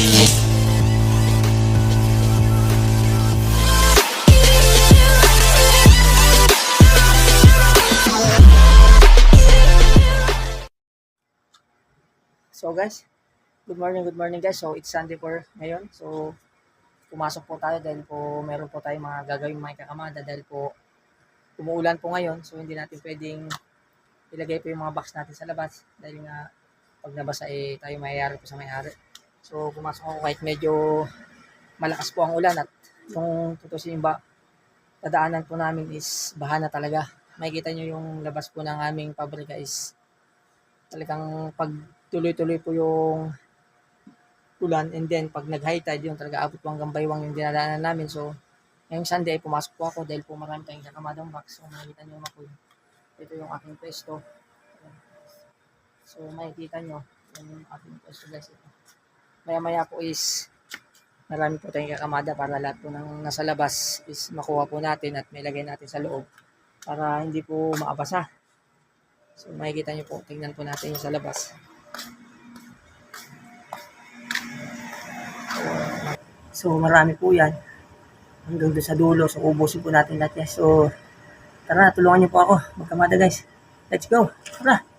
So guys, good morning, good morning guys. So it's Sunday for ngayon. So pumasok po tayo dahil po meron po tayong mga gagawing mga kakamada dahil po umuulan po ngayon. So hindi natin pwedeng ilagay po yung mga box natin sa labas dahil nga pag nabasa eh tayo mayayari po sa may-ari. So pumasok ako kahit medyo malakas po ang ulan at yung tutusin ba dadaanan po namin is baha na talaga. Makikita nyo yung labas po ng aming pabrika is talagang pag tuloy-tuloy po yung ulan and then pag nag-high tide yun talaga abot po hanggang baywang yung dinadaanan namin. So ngayong Sunday ay pumasok po ako dahil po marami tayong kakamadang box. So makikita nyo naman po ito yung aking pwesto. So makikita nyo yung aking pwesto guys. Ito. Maya maya po is marami po tayong kakamada para lahat po ng nasa labas is makuha po natin at may lagay natin sa loob para hindi po maabasa so makikita nyo po tingnan po natin yung sa labas So, marami po yan. Hanggang doon sa dulo. So, ubusin po natin lahat yan. So, tara tulungan niyo po ako. Magkamada guys. Let's go. Tara.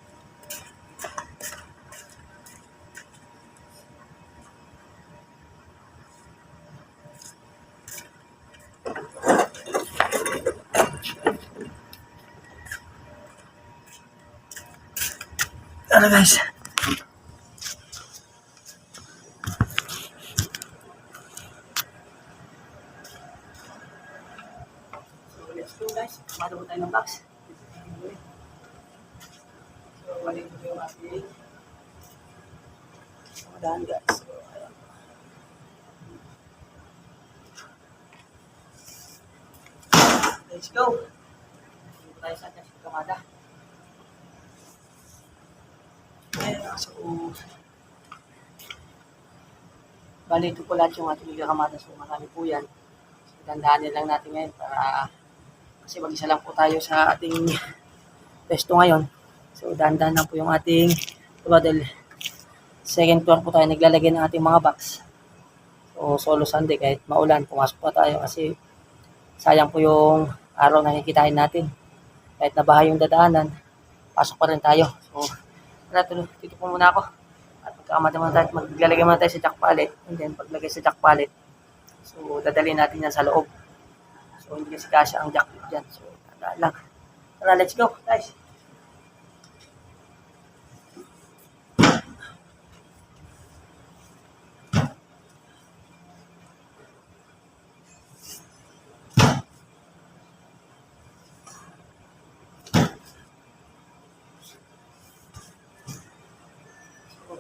Tara guys. So, let's go guys. Kumada po tayo ng box. So, balik ko yung ating kamadaan guys. So, ayan. Let's go. Dito tayo sa ating kamada. Ayan, so, bali ito po lahat yung ating kamada. So, marami po yan. Tandaanin lang natin ngayon para kasi mag-isa lang po tayo sa ating pesto ngayon. So, dahan-dahan lang po yung ating dahil second floor po tayo naglalagay ng ating mga box. So, solo Sunday kahit maulan, pumasok po tayo kasi sayang po yung araw na kikitain natin. Kahit nabaha yung dadaanan, pasok pa rin tayo. So, tara, dito po muna ako. At magkakamada muna tayo, maglalagay muna tayo sa jack pallet. And then, paglagay sa jack pallet, So, dadalhin natin yan sa loob. So, hindi kasi kasya ang jacket dyan. So, tandaan lang. Tara, let's go, guys.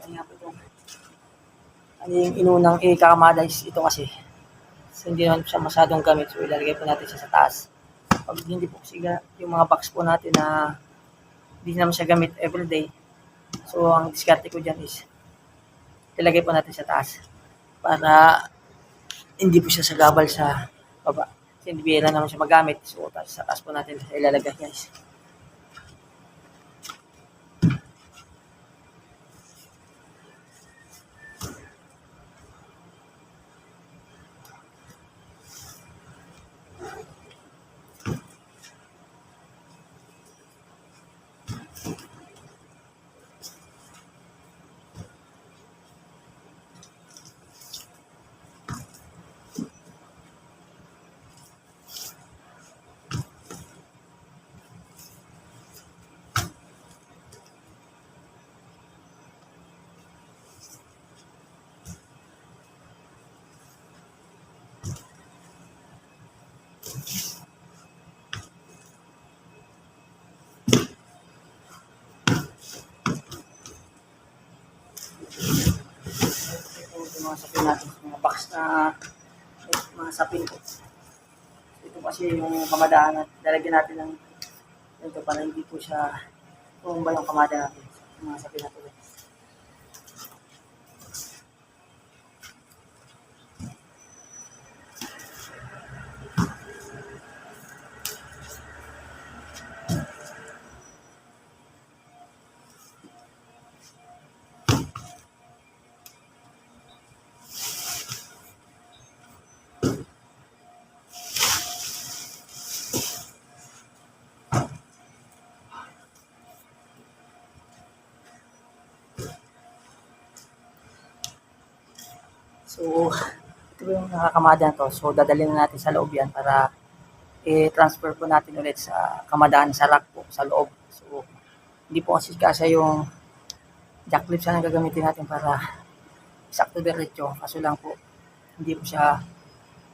Ano nga po ito? Ano yung inunang ikakamada is ito kasi. So, hindi naman siya masyadong gamit. So, ilalagay po natin siya sa taas. Pag hindi po kasi yung mga box po natin na hindi naman siya gamit everyday. So, ang diskarte ko dyan is ilagay po natin sa taas para hindi po siya sagabal sa baba. Kasi hindi bihira naman siya magamit. So, sa taas po natin ilalagay guys. Mga sapin natin, mga box na mga sapin. Ito kasi yung kamadaan at dalagyan natin ng ito para hindi po siya tumba yung kamada natin. Mga sapin natin. So, ito yung nakakamada to. So, dadalhin na natin sa loob yan para i-transfer po natin ulit sa kamadaan sa rack po, sa loob. So, hindi po kasi kasi yung jack clips na gagamitin natin para sakto diretso. Kaso lang po, hindi po siya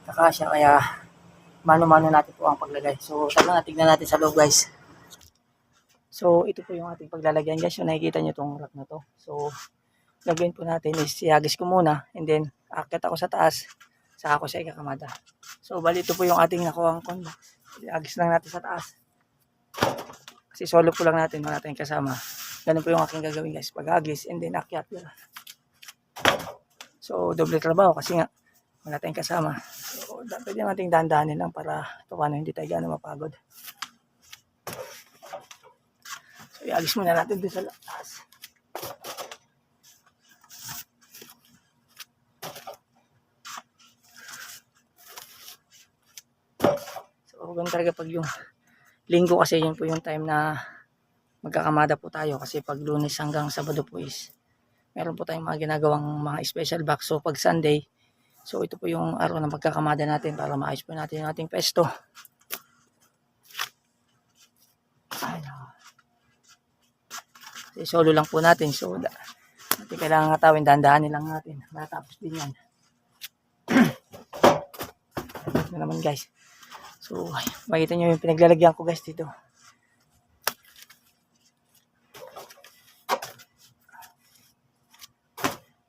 kakasya kaya mano-mano natin po ang paglagay. So, tara na, tignan natin sa loob guys. So, ito po yung ating paglalagyan guys. So, nakikita nyo itong rack na to. So, gagawin po natin is siyagis ko muna and then akit ako sa taas saka ako sa ikakamada. So, bali ito po yung ating nakuha ang kondo. Siyagis lang natin sa taas. Kasi solo po lang natin, wala tayong kasama. Ganun po yung aking gagawin guys. Pag-agis and then akyat yun. So, doble trabaho kasi nga wala tayong kasama. So, pwede nating dahan-dahanin lang para ito ano, hindi tayo gano'ng mapagod. So, iagis muna natin dun sa taas. So, ganun talaga pag yung linggo kasi yun po yung time na magkakamada po tayo kasi pag lunes hanggang sabado po is meron po tayong mga ginagawang mga special box. So, pag Sunday, so ito po yung araw na magkakamada natin para maayos po natin yung ating pesto. Ayan. Kasi solo lang po natin. So, natin kailangan nga tawin, dandahanin lang natin. Matapos din yan. Na naman guys. So, makita nyo yung pinaglalagyan ko guys dito.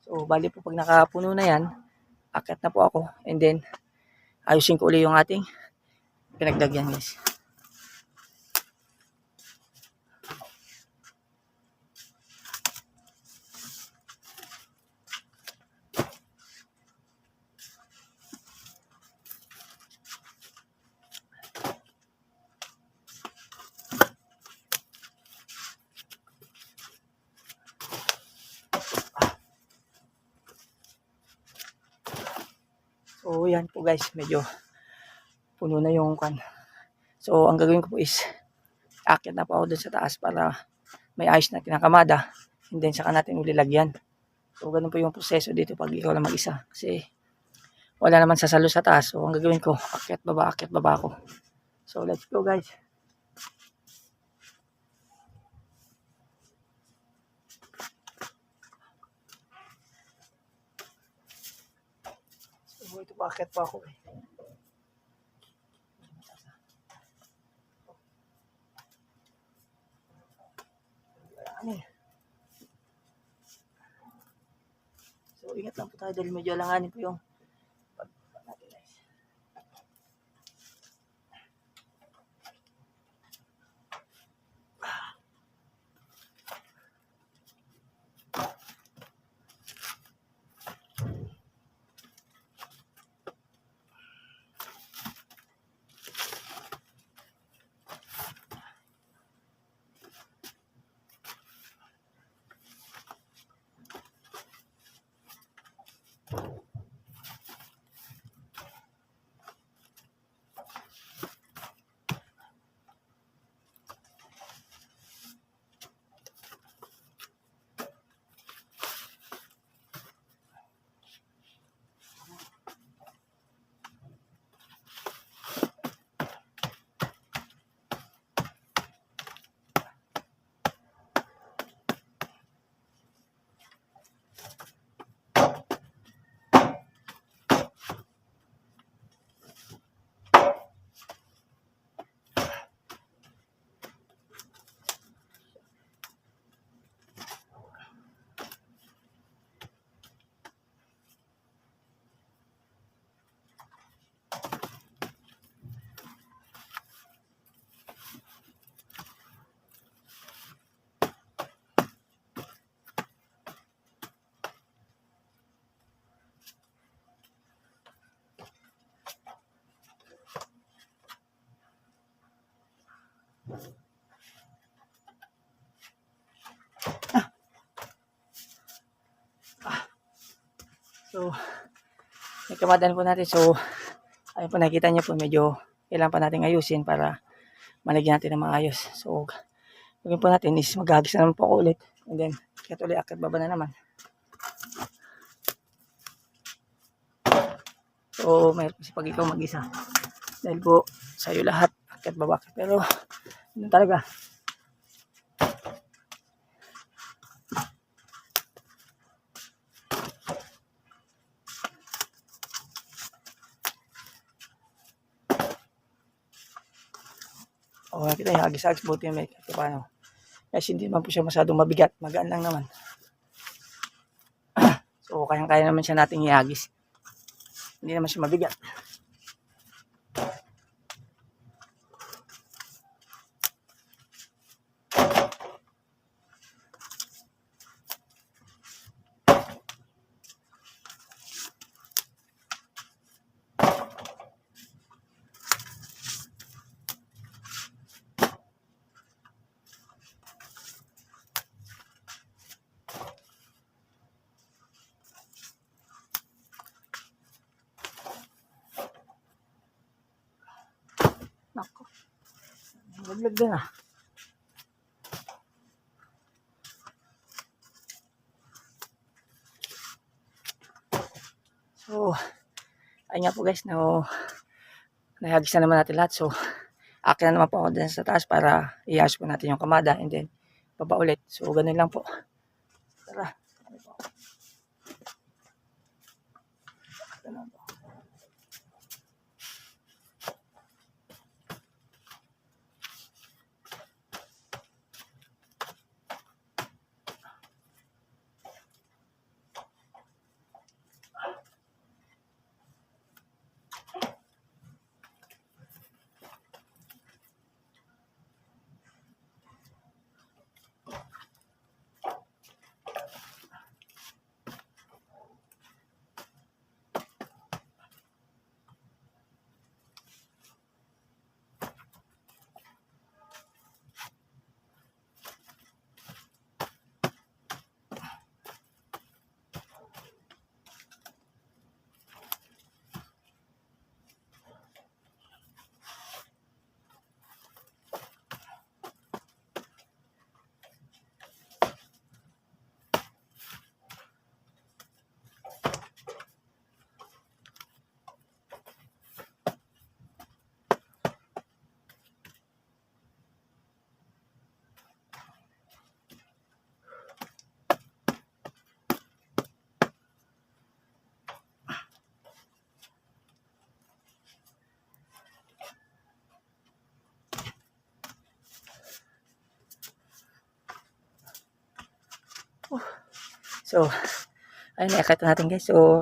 So, bali po pag nakapuno na yan, akyat na po ako. And then, ayusin ko uli yung ating pinaglagyan guys. So, yan po guys, medyo puno na yung kan. So, ang gagawin ko po is, akit na po ako dun sa taas para may ayos na kinakamada. And then, saka natin uli lagyan. So, ganun po yung proseso dito pag ikaw lang mag-isa. Kasi, wala naman sasalo sa taas. So, ang gagawin ko, akit baba, akit baba ako. So, let's go guys. So, ito pa, akit pa ako eh. Ano eh. So, ingat lang po tayo dahil medyo alanganin po yung So, may kamadaan po natin. So, ayun po nakita niyo po medyo kailangan pa natin ayusin para malagyan natin ng maayos. So, gagawin po natin is maghagis na naman po ako ulit. And then, kaya tuloy akit baba na naman. So, mayroon kasi pag ikaw mag-isa. Dahil po, sa'yo lahat, akit babak. Pero, yun talaga. O, nakita niya, agis-agis, buti yung may kahit paano. Kasi hindi naman po siya masyadong mabigat. Magaan lang naman. so, kayang-kaya naman siya nating iagis. Hindi naman siya mabigat. Din ah. So, ayun nga po guys, no, nahagis na naman natin lahat. So, akin na naman po ako dyan sa taas para ihas po natin yung kamada and then baba ulit. So, ganun lang po. Tara. Ganun po. So, ayun, nakita natin guys. So,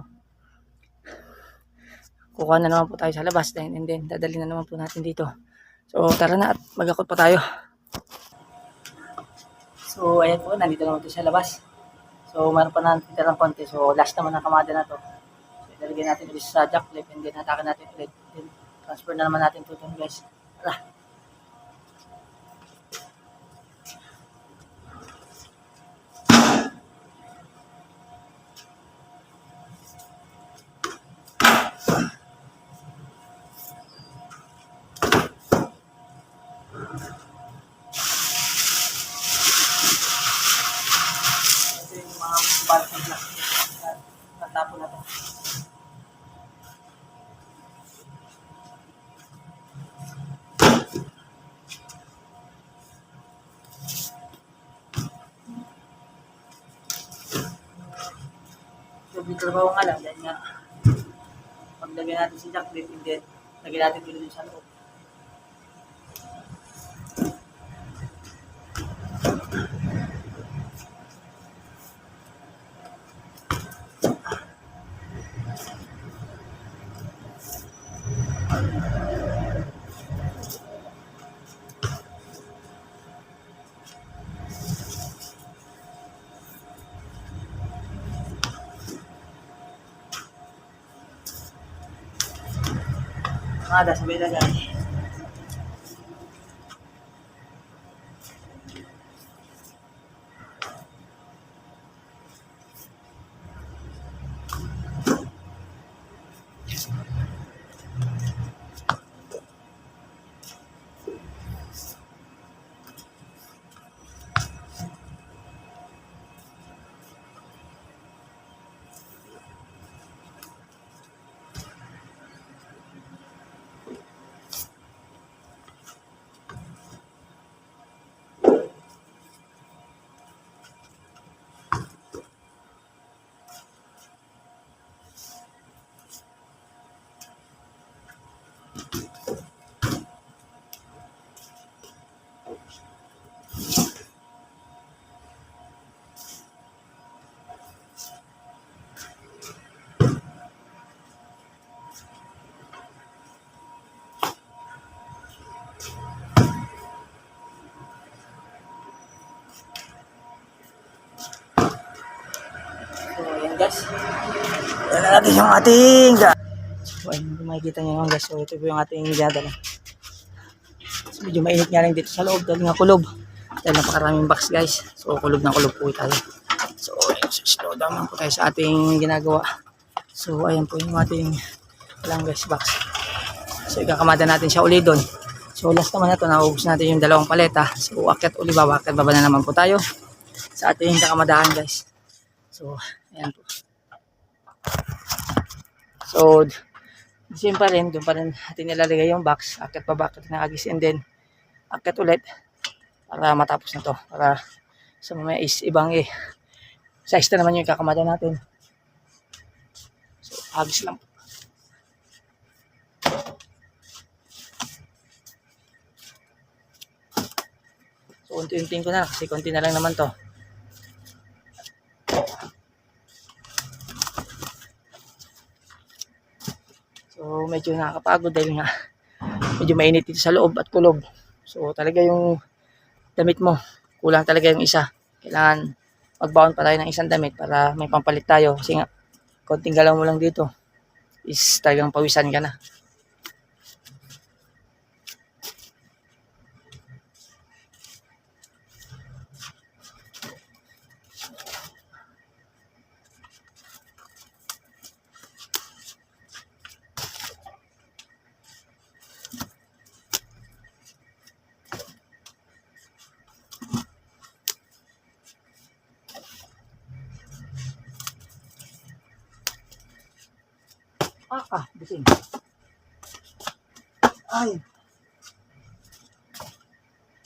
kukuha na naman po tayo sa labas. Then, and then, dadali na naman po natin dito. So, tara na at magakot pa tayo. So, ayan po, nandito naman ito sa labas. So, meron pa natin tirang konti. So, last naman ang kamada na to. So, ilalagay natin ulit sa jack clip and then hatakan natin ulit. Then, transfer na naman natin dun guys. Tara. May trabaho nga lang dahil nga paglagay natin si Jack Clip and then lagay natin ulit sa loob. Ada, sabay na guys. So, guys. Ayan na natin yung ating ga- So, ayun, makikita nyo yung guys. So, ito po yung ating dadala. So, medyo mainit nga rin dito sa loob dahil nga kulob. Dahil napakaraming box guys. So, kulob na kulob po tayo. So, ayun, so, slow down lang po tayo sa ating ginagawa. So, ayan po yung ating lang guys box. So, ikakamada natin siya uli doon. So, last naman na ito, naubos natin yung dalawang paleta. So, akit uli baba, akit baba na naman po tayo sa ating kakamadahan guys. So, ayan po. So, same pa rin, doon pa rin natin nilalagay yung box. Akit pa bakit na agis and then akit ulit para matapos na to. Para sa mga is ibang eh. Size na naman yung kakamada natin. So, agis lang. So, unti-untiin ko na kasi konti na lang naman to. Medyo nakakapagod dahil nga medyo mainit dito sa loob at kulob. So, talaga yung damit mo, kulang talaga yung isa. Kailangan magbaon pa tayo ng isang damit para may pampalit tayo. Kasi nga, konting galaw mo lang dito is talagang pawisan ka na. Ah, ah, bising. Ay.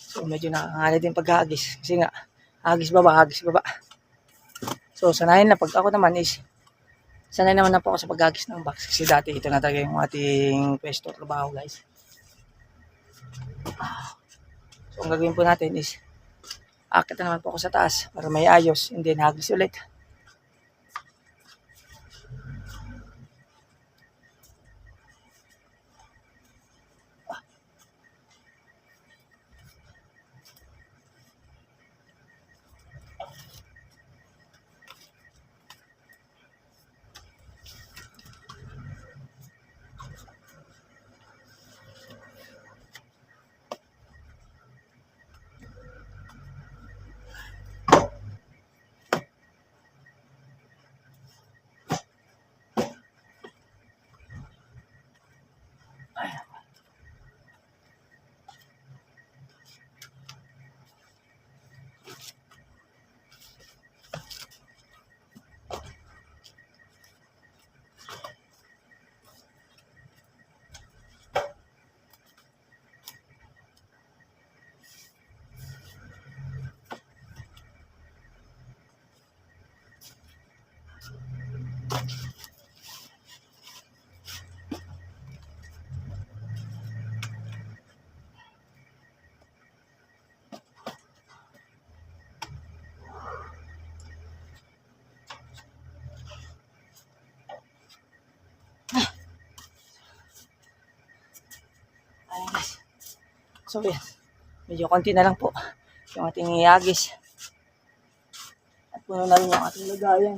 So, medyo nakakangala din pag-hagis. Kasi nga, hagis baba, hagis baba. So, sanayin na. Pag ako naman is, sanay naman na po ako sa paghagis ng box. Kasi dati ito na talaga yung ating pwesto trabaho, guys. Ah. So, ang gagawin po natin is, akit na naman po ako sa taas para may ayos. And then, hagis ulit. So yan. Medyo konti na lang po yung ating iyagis. At puno na rin yung ating lagayan.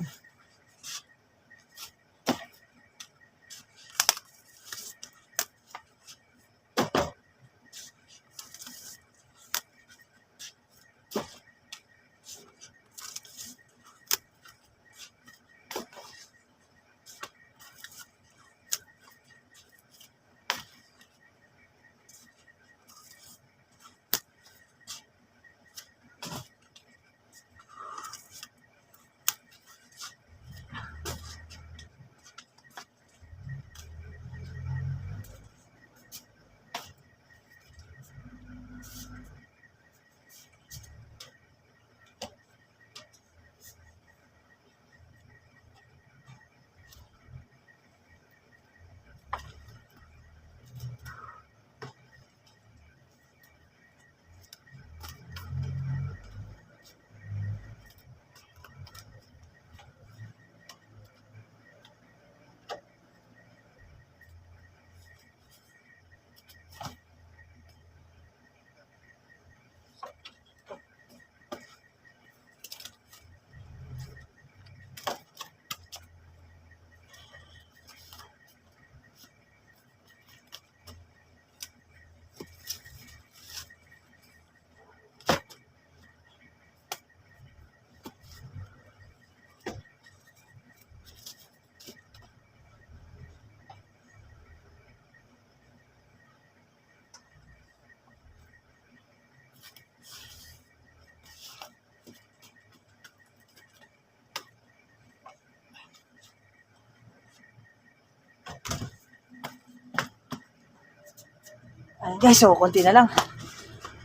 Ayan guys, so konti na lang.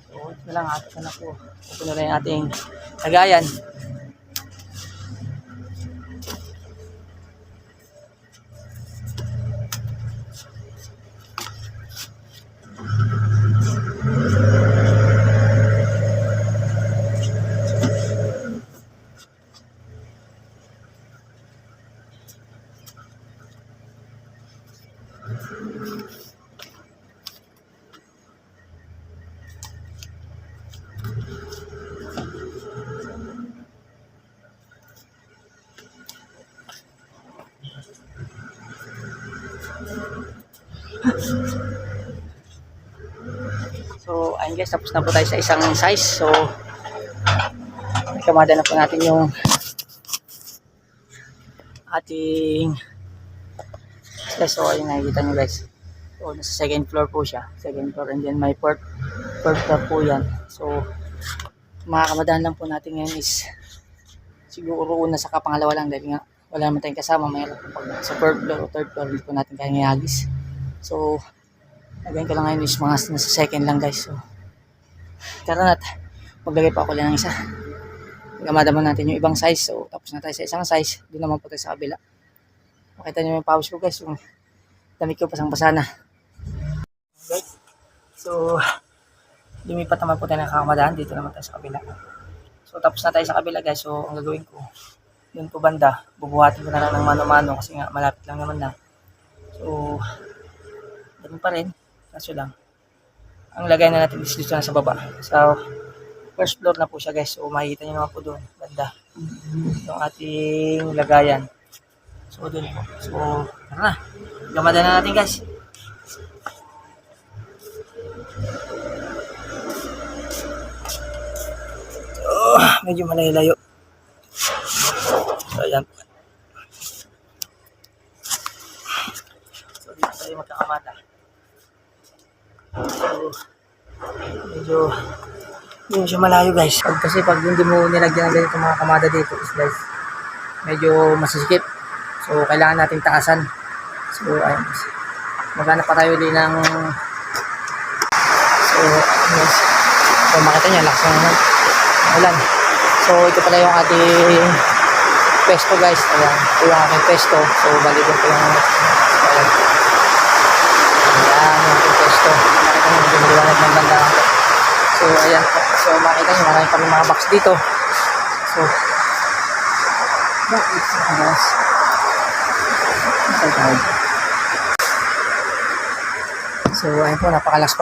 So, na lang ata na po. Ito na lang yung ating lagayan. So, ayun guys, tapos na po tayo sa isang size. So, kamada na po natin yung ating guys, so ayun nakikita nyo guys. So, nasa second floor po siya. Second floor and then may fourth, fourth floor po yan. So, mga kamadaan lang po natin ngayon is siguro una sa kapangalawa lang dahil nga wala naman tayong kasama. Mayroon pag sa fourth floor o third floor hindi po natin kaya ngayagis. So, Lagyan ko lang ngayon is mga nasa second lang guys. So, tara nat. Maglagay pa ako lang ng isa. Gamada mo natin yung ibang size. So, tapos na tayo sa isang size. Doon naman po tayo sa kabila. Makita nyo yung pawis ko guys. Yung damit ko pasang basa na. Guys. So, lumipat naman po tayo ng kakamadaan. Dito naman tayo sa kabila. So, tapos na tayo sa kabila guys. So, ang gagawin ko, yun po banda. Bubuhatin ko na lang ng mano-mano kasi nga malapit lang naman na. So, ganun pa rin. Kaso lang, ang lagay na natin is dito na sa baba. So, first floor na po siya guys. So, makikita nyo naman po doon, banda. Yung ating lagayan. So, doon po. So, tara na. Gamada na natin guys. Oh, medyo malayo-layo. So, ayan. So, dito tayo magkakamata. So, medyo hindi siya malayo guys. Pag, kasi pag hindi mo nilagyan ng ganito mga kamada dito is guys, medyo masisikip. So, kailangan nating taasan. So, ayun guys. Maghanap pa tayo din ng So, yes. So, makita niya, lakas naman. Ulan. So, ito pala yung ating pesto guys. Ayan. Ito yung aking. So, balikin ko yung ayan. Ayan, yung pesto. Makita niyo, medyo maliwanag ng banda. So, ayan. So, makita niyo, marami pa rin mga box dito. So, bakit sa anas? Sa. So, ayun po, napakalakas pa